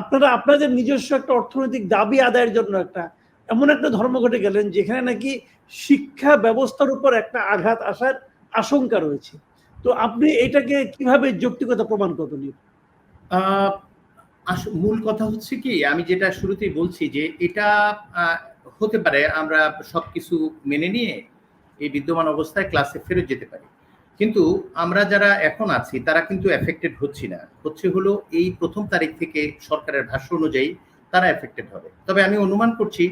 আপনারা, আপনাদের নিজস্ব একটা অর্থনৈতিক দাবি আদায়ের জন্য একটা, এমন একটা ধর্মঘটে গেলেন যেখানে নাকি শিক্ষা ব্যবস্থার উপর একটা আঘাত আসার আশঙ্কা রয়েছে। তো আপনি এটাকে কীভাবে যৌক্তিকতা প্রমাণ করবেন মূল কথা হচ্ছে কি, আমি যেটা শুরুতেই বলছি যে এটা হতে পারে আমরা সবকিছু মেনে নিয়ে এই বিদ্যমান অবস্থায় ক্লাসে ফেরত যেতে পারি। কিন্তু আমরা যারা এখন আছি, তারা কিন্তু এফেক্টেড হচ্ছি না। হচ্ছে হলো এই প্রথম তারিখ থেকে সরকারের ভাষ্য অনুযায়ী তারা এফেক্টেড হবে। তবে আমি অনুমান করছি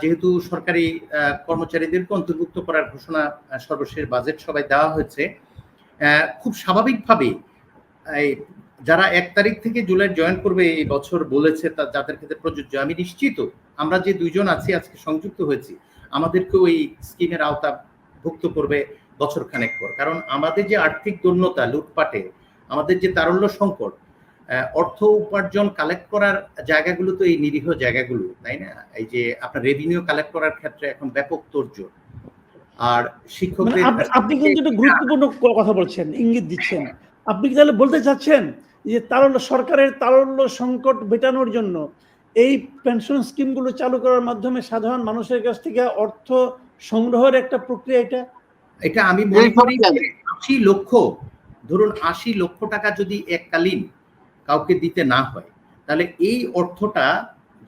যেহেতু সরকারি কর্মচারীদেরকে অন্তর্ভুক্ত করার ঘোষণা সর্বশেষ বাজেট সবাই দেওয়া হয়েছে খুব স্বাভাবিকভাবে যারা এক তারিখ থেকে জুলাই জয়েন করবে এই বছর বলেছে যাদের ক্ষেত্রে প্রযোজ্য। আমি নিশ্চিত, আমরা যে দুইজন আছি, আজকে সংযুক্ত হয়েছি, আমাদেরকেও এই স্কিমের আওতা ভুক্ত করবে বছর খানেক পর। কারণ আমাদের যে আর্থিক দৈন্যতা লুটপাটে আমাদের যে তারল্য সংকট অর্থ উপার্জন কালেক্ট করার জায়গাগুলো তো এই নিরীহ জায়গাগুলো তাই না? এই যে আপনার রেভিনিউ কালেক্ট করার ক্ষেত্রে এখন ব্যাপক তোড়জোড় আর মানে শিক্ষকদের আপনি কিন্তু একটা গুরুত্বপূর্ণ কথা বলছেন ইঙ্গিত দিচ্ছেন। আপনি কি তাহলে বলতে চাচ্ছেন যে তারল্য সরকারের তারল্য সংকট মেটানোর জন্য এই পেনশন স্কিমগুলো চালু করার মাধ্যমে সাধারণ মানুষের কাছ থেকে অর্থ সংগ্রহের একটা প্রক্রিয়া এটা? এটা আমি মনে করি আশি লক্ষ ধরুন আশি লক্ষ টাকা যদি এককালীন কাউকে দিতে না হয় তাহলে এই অর্থটা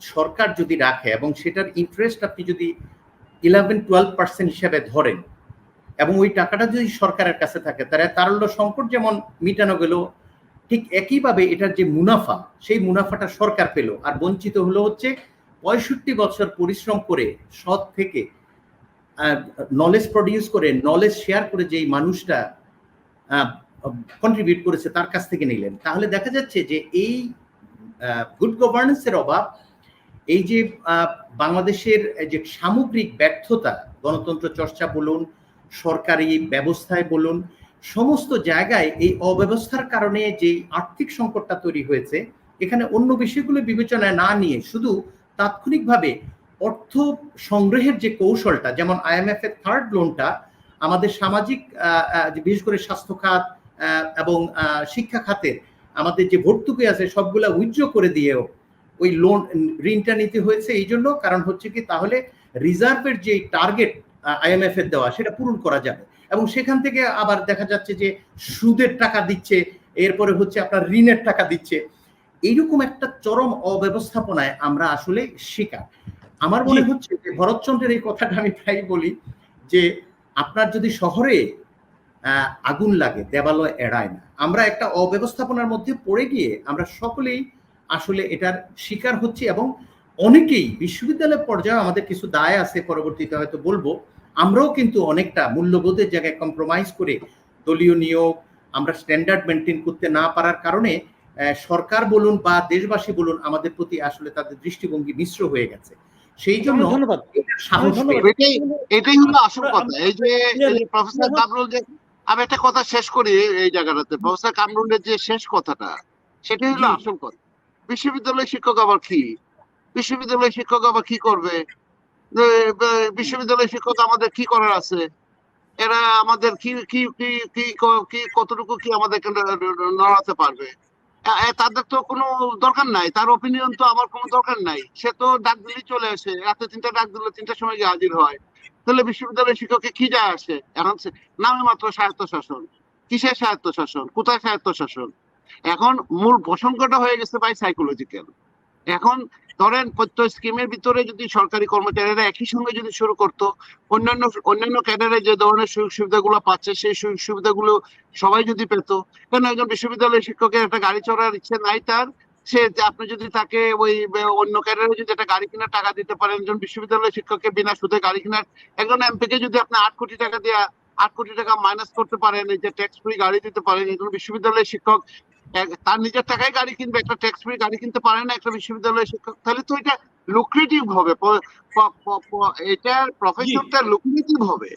সরকার যদি রাখে এবং সেটার ইন্টারেস্ট আপনি যদি ইলেভেন টুয়েলভ পার্সেন্ট হিসাবে ধরেন এবং ওই টাকাটা যদি সরকারের কাছে থাকে তাহলে তারল্য সংকট যেমন মিটানো গেল ঠিক একইভাবে এটার যে মুনাফা সেই মুনাফাটা সরকার পেল। আর বঞ্চিত হলো হচ্ছে পঁয়ষট্টি বছর পরিশ্রম করে সৎ থেকে নলেজ প্রডিউস করে নলেজ শেয়ার করে যেই মানুষটা কন্ট্রিবিউট করেছে, তার কাছ থেকে নিলেন। তাহলে দেখা যাচ্ছে যে এই গুড গভর্নেন্সের অভাব, এই যে বাংলাদেশের যে সামগ্রিক ব্যর্থতা, গণতন্ত্র চর্চা বলুন, সরকারি ব্যবস্থায় বলুন, সমস্ত জায়গায় এই অব্যবস্থার কারণে যে আর্থিক সংকটটা তৈরি হয়েছে, এখানে অন্য বিষয়গুলো বিবেচনায় না নিয়ে শুধু তাৎক্ষণিকভাবে অর্থ সংগ্রহের যে কৌশলটা, যেমন আইএমএফ এর থার্ড লোনটা আমাদের সামাজিক বিশেষ করে স্বাস্থ্য খাত এবং শিক্ষা খাতের আমাদের যে ভর্তুকি আছে, সবগুলা উইথড্র করে দিয়েও ওই লোন ঋণটা নিতে হয়েছে। এই জন্য কারণ হচ্ছে কি, তাহলে রিজার্ভের যে টার্গেট আইএমএফ এর দেওয়া, সেটা পূরণ করা যাবে। এবং সেখান থেকে আবার দেখা যাচ্ছে যে সুদের টাকা দিচ্ছে, এরপরে হচ্ছে আপনার ঋণের টাকা দিচ্ছে। এইরকম একটা চরম অব্যবস্থাপনায় আমরা আসলে শিকার। আমার মনে হচ্ছে যে ভরতচন্দ্রের এই কথাটা আমি প্রায় বলি যে আপনার যদি শহরে আগুন লাগে দেবালয় এড়ায় না আমরা একটা অব্যবস্থাপনার মধ্যে পড়ে গিয়ে আমরা সকলেই আসলে এটার শিকার হচ্ছি এবং অনেকেই বিশ্ববিদ্যালয় পর্যায়ে আমাদের কিছু দায় আছে পরবর্তীতে হয়তো বলব। আমরাও কিন্তু অনেকটা মূল্যবোধের জায়গায় কম্প্রোমাইজ করে দলীয় নিয়োগ আমরা স্ট্যান্ডার্ড মেনটেন করতে না পারার কারণে সরকার বলুন বা দেশবাসী বলুন আমাদের প্রতি আসলে তাদের দৃষ্টিভঙ্গি মিশ্র হয়ে গেছে। সেই জন্য এটাই এটাই হলো আসল কথা। এই যে প্রফেসর কামরুল যে আমি একটা কথা শেষ করি এই জায়গাটাতে। প্রফেসর কামরুলের যে শেষ কথাটা সেটাই হলো আসল কথা। বিশ্ববিদ্যালয় শিক্ষক আবার কি? বিশ্ববিদ্যালয় শিক্ষক আবার কি করবে? বিশ্ববিদ্যালয় শিক্ষক আমাদের কি করার আছে? এরা আমাদের কি কি কি কি কতটুকু কি আমাদেরকে ন- নড়াতে পারবে? তাদের তো কোনো দরকার নাই। তার অপিনিয়ন তো আমার কোনো দরকার নাই। সে তো ডাক দিলেই চলে আসে। রাতে তিনটা ডাক দিলে তিনটার সময় গিয়ে হাজির হয়। তাহলে বিশ্ববিদ্যালয়ের শিক্ষককে কি যায় আসে? এখন নামে মাত্র স্বায়ত্ত শাসন কিসের স্বায়ত্ত শাসন কোথায় স্বায়ত্ত শাসন এখন মূল প্রসঙ্গটা হয়ে গেছে ভাই সাইকোলজিক্যাল এখন ধরেন প্রত্যেক স্কিমের ভিতরে যদি সরকারি কর্মচারীরা একই সঙ্গে যদি শুরু করতো, অন্যান্য অন্যান্য ক্যাডারে যে ধরনের সুযোগ সুবিধাগুলো পাচ্ছে, সেই সুযোগ সুবিধাগুলো সবাই যদি পেত, কেন একজন বিশ্ববিদ্যালয়ের শিক্ষকের একটা গাড়ি চড়ার ইচ্ছে নাই তার? সে আপনি যদি তাকে ওই, অন্য ক্যাডারে যদি একটা গাড়ি কেনার টাকা দিতে পারেন, একজন বিশ্ববিদ্যালয়ের শিক্ষককে বিনা সুদে গাড়ি কেনার, একজন এমপি কে যদি আপনি আট কোটি টাকা দিয়ে, আট কোটি টাকা মাইনাস করতে পারেন, এই যে ট্যাক্স ফ্রি গাড়ি দিতে পারেন, একজন বিশ্ববিদ্যালয়ের শিক্ষক তার নিজের টাকায় গাড়ি কিনবে একটা ট্যাক্স ফ্রি গাড়ি কিনতে পারে না একটা বিশ্ববিদ্যালয়ের শিক্ষক তাহলে তো এটা লুক্রেটিভ হবে। এটার প্রফেশনটা লুক্রেটিভ হবে।